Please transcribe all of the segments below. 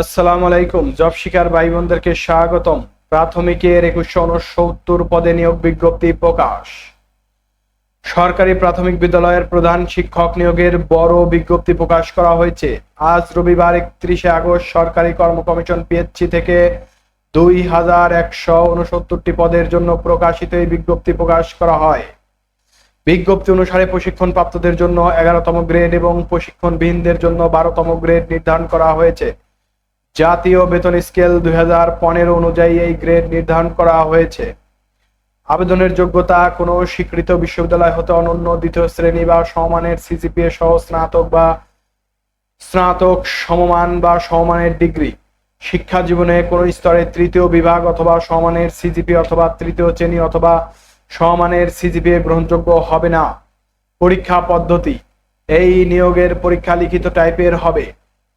আসসালামু আলাইকুম। জব শিকার ভাই বোনদেরকে স্বাগতম প্রাথমিকের একুশশো উনসত্তর পদে নিয়োগ বিজ্ঞপ্তি প্রকাশ। সরকারি প্রাথমিক বিদ্যালয়ের প্রধান শিক্ষক নিয়োগের বড় বিজ্ঞপ্তি প্রকাশ করা হয়েছে। আজ রবিবার একত্রিশে আগস্ট সরকারি কর্ম কমিশন পিএইচসি থেকে দুই হাজার একশো উনসত্তরটি পদের জন্য প্রকাশিত এই বিজ্ঞপ্তি প্রকাশ করা হয়। বিজ্ঞপ্তি অনুসারে প্রশিক্ষণ প্রাপ্তদের জন্য এগারোতম গ্রেড এবং প্রশিক্ষণবিহীনদের জন্য বারোতম গ্রেড নির্ধারণ করা হয়েছে। জাতীয় বেতন স্কেল দুই হাজার পনেরো অনুযায়ী এই গ্রেড নির্ধারণ করা হয়েছে। আবেদনের যোগ্যতা কোনো স্বীকৃত বিশ্ববিদ্যালয় হতে অনন্য দ্বিতীয় শ্রেণি বা সমমানের সিজিপিএ সহ স্নাতক বা স্নাতক সমমান বা সমমানের ডিগ্রি। শিক্ষা জীবনে কোনো স্তরে তৃতীয় বিভাগ অথবা সমানের সিজিপি অথবা তৃতীয় শ্রেণি অথবা সমানের সিজিপিএ গ্রহণযোগ্য হবে না। পরীক্ষা পদ্ধতি। এই নিয়োগের পরীক্ষা লিখিত টাইপের হবে।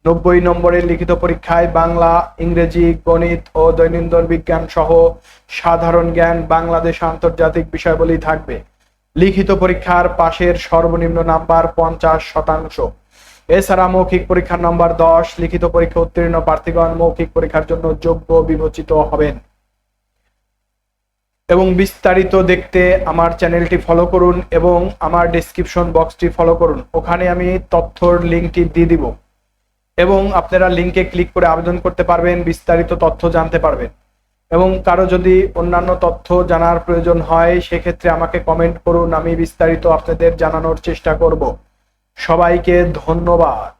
নব্বই নম্বরের লিখিত পরীক্ষায় বাংলা, ইংরেজি, গণিত ও দৈনন্দিন বিজ্ঞান সহ সাধারণ জ্ঞান বাংলাদেশ আন্তর্জাতিক বিষয়াবলী থাকবে। লিখিত পরীক্ষার পাশের সর্বনিম্ন নাম্বার পঞ্চাশ শতাংশ। এছাড়া মৌখিক পরীক্ষার নম্বর দশ, লিখিত পরীক্ষা উত্তীর্ণ প্রার্থীগণ মৌখিক পরীক্ষার জন্য যোগ্য বিবেচিত হবেন। এবং বিস্তারিত দেখতে আমার চ্যানেলটি ফলো করুন এবং আমার ডেসক্রিপশন বক্সটি ফলো করুন। ওখানে আমি তথ্যর লিঙ্কটি দিয়ে দিব। এবং আপনারা লিঙ্কে ক্লিক করে আবেদন করতে পারবেন, বিস্তারিত তথ্য জানতে পারবেন। এবং কারও যদি অন্যান্য তথ্য জানার প্রয়োজন হয়, সেক্ষেত্রে আমাকে কমেন্ট করুন, আমি বিস্তারিত আপনাদের জানানোর চেষ্টা করব। সবাইকে ধন্যবাদ।